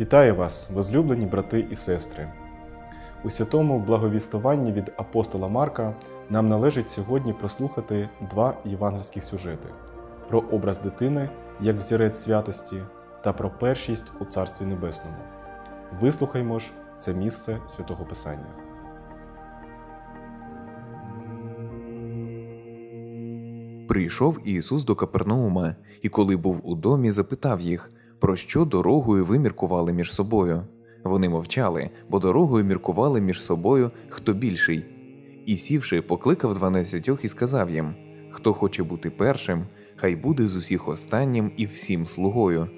Вітаю вас, возлюблені брати і сестри. У святому благовістуванні від апостола Марка нам належить сьогодні прослухати два євангельських сюжети про образ дитини як взірець святості та про першість у Царстві Небесному. Вислухаймо ж це місце святого Писання. Прийшов Ісус до Капернаума, і коли був у домі, запитав їх, про що дорогою ви міркували між собою. Вони мовчали, бо дорогою міркували між собою хто більший. І сівши, покликав дванадцятьох і сказав їм: Хто хоче бути першим, хай буде з усіх останнім і всім слугою.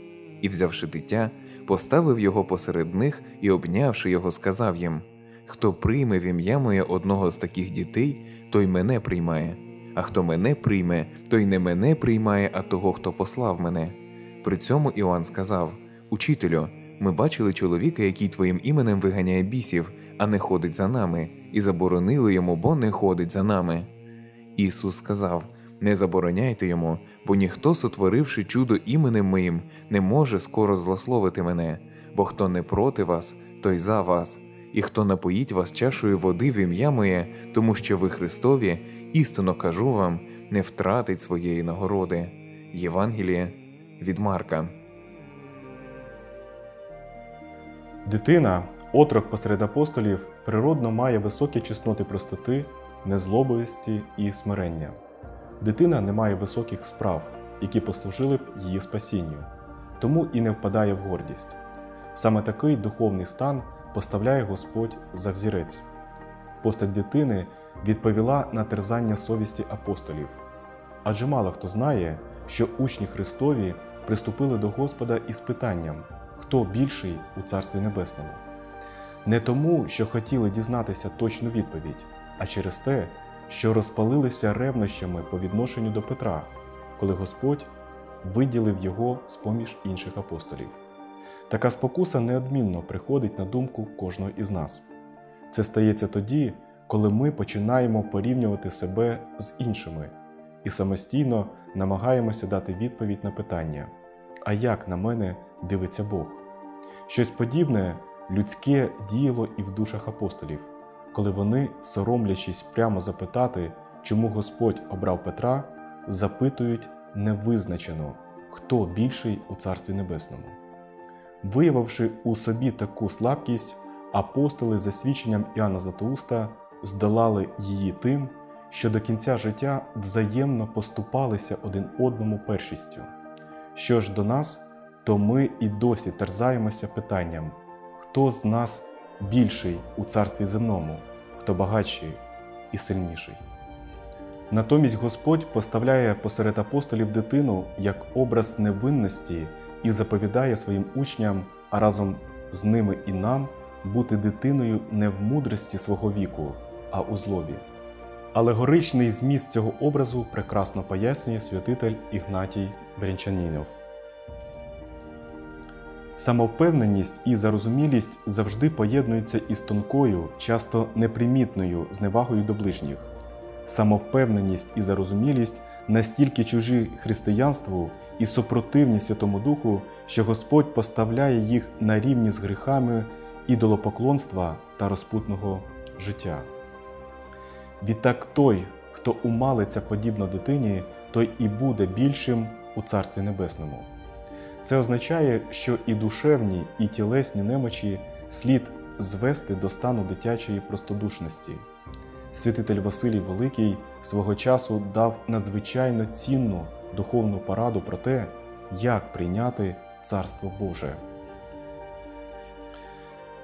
І, взявши дитя, поставив його посеред них і, обнявши його, сказав їм: Хто прийме в ім'я моє одного з таких дітей, той мене приймає. А хто мене прийме, той не мене приймає, а того, хто послав мене. При цьому Іоанн сказав: Учителю, ми бачили чоловіка, який твоїм іменем виганяє бісів, а не ходить за нами, і заборонили йому, бо не ходить за нами. Ісус сказав: Не забороняйте йому, бо ніхто, сотворивши чудо іменем моїм, не може скоро злословити мене, бо хто не проти вас, той за вас, і хто напоїть вас чашою води в ім'я моє, тому що ви Христові, істинно кажу вам, не втратить своєї нагороди. Євангеліє від Марка. Дитина, отрок посеред апостолів, природно має високі чесноти простоти, незлобивості і смирення. Дитина не має високих справ, які послужили б її спасінню, тому і не впадає в гордість. Саме такий духовний стан поставляє Господь за взірець. Постать дитини відповіла на терзання совісті апостолів. Адже мало хто знає, що учні Христові приступили до Господа із питанням, хто більший у Царстві Небесному. Не тому, що хотіли дізнатися точну відповідь, а через те, що розпалилися ревнощами по відношенню до Петра, коли Господь виділив його з поміж інших апостолів. Така спокуса неодмінно приходить на думку кожного із нас. Це стається тоді, коли ми починаємо порівнювати себе з іншими і самостійно намагаємося дати відповідь на питання: а як на мене дивиться Бог? Щось подібне людське діяло і в душах апостолів, коли вони, соромлячись прямо запитати, чому Господь обрав Петра, запитують невизначено, хто більший у Царстві Небесному. Виявивши у собі таку слабкість, апостоли за свідченням Іоанна Златоуста здолали її тим, що до кінця життя взаємно поступалися один одному першістю. Що ж до нас, то ми і досі терзаємося питанням, хто з нас більший у царстві земному, хто багатший і сильніший. Натомість Господь поставляє посеред апостолів дитину як образ невинності і заповідає своїм учням, а разом з ними і нам бути дитиною не в мудрості свого віку, а у злобі. Алегоричний зміст цього образу прекрасно пояснює святитель Ігнатій Брянчанінов. Самовпевненість і зарозумілість завжди поєднуються із тонкою, часто непримітною зневагою до ближніх. Самовпевненість і зарозумілість настільки чужі християнству і супротивні Святому Духу, що Господь поставляє їх на рівні з гріхами ідолопоклонства та розпутного життя. Відтак той, хто умалиться подібно дитині, той і буде більшим у Царстві Небесному. Це означає, що і душевні, і тілесні немочі слід звести до стану дитячої простодушності. Святитель Василій Великий свого часу дав надзвичайно цінну духовну пораду про те, як прийняти Царство Боже.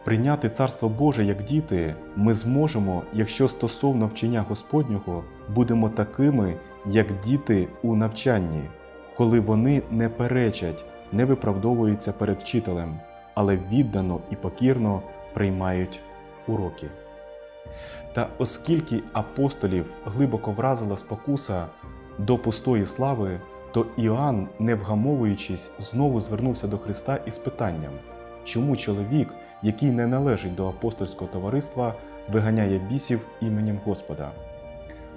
Прийняти Царство Боже як діти ми зможемо, якщо стосовно вчення Господнього будемо такими, як діти у навчанні, коли вони не перечать, не виправдовуються перед вчителем, але віддано і покірно приймають уроки. Та оскільки апостолів глибоко вразила спокуса до пустої слави, то Іоанн, не вгамовуючись, знову звернувся до Христа із питанням, чому чоловік, який не належить до апостольського товариства, виганяє бісів іменем Господа.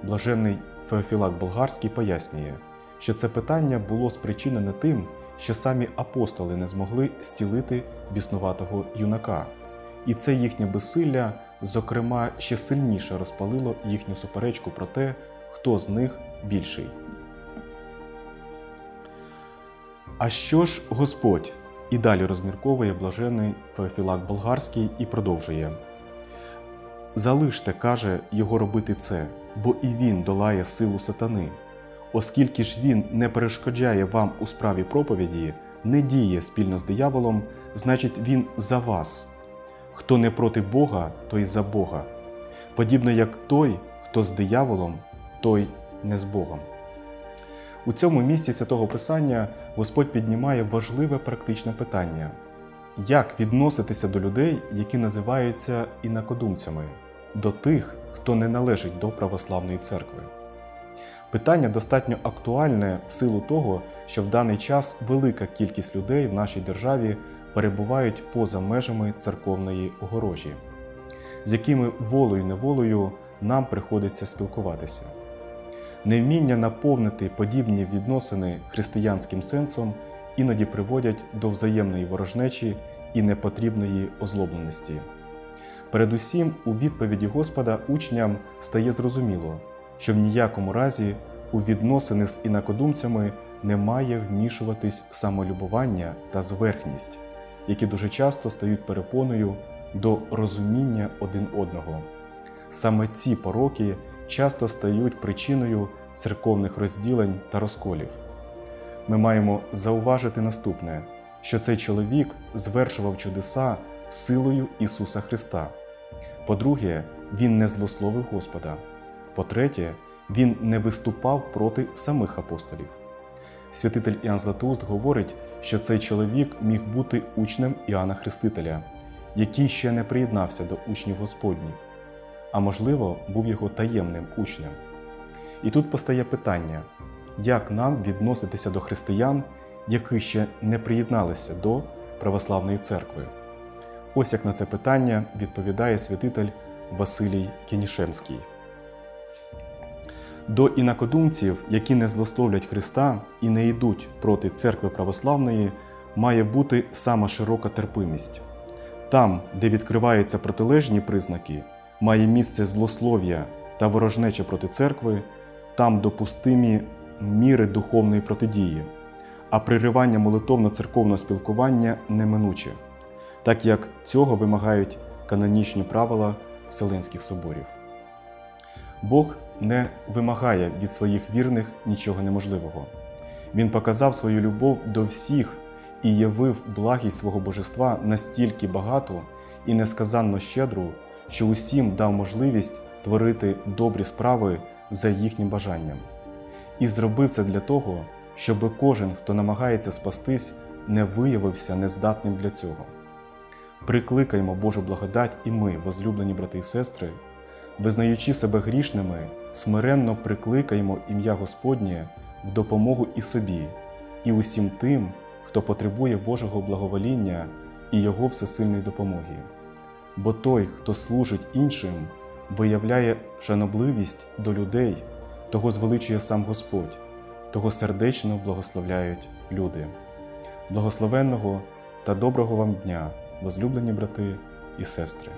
Блаженний Феофілак Болгарський пояснює, що це питання було спричинене тим, що самі апостоли не змогли стілити біснуватого юнака, і це їхнє безсилля, зокрема, ще сильніше розпалило їхню суперечку про те, хто з них більший. А що ж Господь? І далі розмірковує блажений Феофілак Болгарський і продовжує. Залиште, каже, його робити це, бо і він долає силу сатани. Оскільки ж він не перешкоджає вам у справі проповіді, не діє спільно з дияволом, значить він за вас. Хто не проти Бога, той за Бога. Подібно як той, хто з дияволом, той не з Богом. У цьому місці святого Писання Господь піднімає важливе практичне питання: як відноситися до людей, які називаються інакодумцями, до тих, хто не належить до православної церкви? Питання достатньо актуальне в силу того, що в даний час велика кількість людей в нашій державі перебувають поза межами церковної огорожі, з якими волею неволею нам приходиться спілкуватися. Невміння наповнити подібні відносини християнським сенсом іноді приводять до взаємної ворожнечі і непотрібної озлобленості. Передусім, у відповіді Господа учням стає зрозуміло, що в ніякому разі у відносини з інакодумцями не має вмішуватись самолюбування та зверхність, які дуже часто стають перепоною до розуміння один одного. Саме ці пороки часто стають причиною церковних розділень та розколів. Ми маємо зауважити наступне, що цей чоловік звершував чудеса силою Ісуса Христа. По-друге, Він не злословив Господа. По-третє, Він не виступав проти самих апостолів. Святитель Іоанн Златоуст говорить, що цей чоловік міг бути учнем Іоанна Хрестителя, який ще не приєднався до учнів Господніх а можливо, був його таємним учнем. І тут постає питання, як нам відноситися до християн, які ще не приєдналися до православної церкви? Ось як на це питання відповідає святитель Василій Кінішемський. До інакодумців, які не злословлять Христа і не йдуть проти церкви православної, має бути сама широка терпимість. Там, де відкриваються протилежні признаки, має місце злослов'я та ворожнеча проти церкви, там допустимі міри духовної протидії, а приривання молитовно-церковного спілкування неминуче, так як цього вимагають канонічні правила Вселенських соборів. Бог не вимагає від своїх вірних нічого неможливого. Він показав свою любов до всіх і явив благість свого божества настільки багату і несказанно щедру, що усім дав можливість творити добрі справи за їхнім бажанням. І зробив це для того, щоб кожен, хто намагається спастись, не виявився нездатним для цього. Прикликаймо Божу благодать і ми, возлюблені брати і сестри, визнаючи себе грішними, смиренно прикликаємо ім'я Господнє в допомогу і собі, і усім тим, хто потребує Божого благовоління і Його всесильної допомоги бо той, хто служить іншим, виявляє шанобливість до людей, того звеличує сам Господь, того сердечно благословляють люди. Благословенного та доброго вам дня, возлюблені брати і сестри!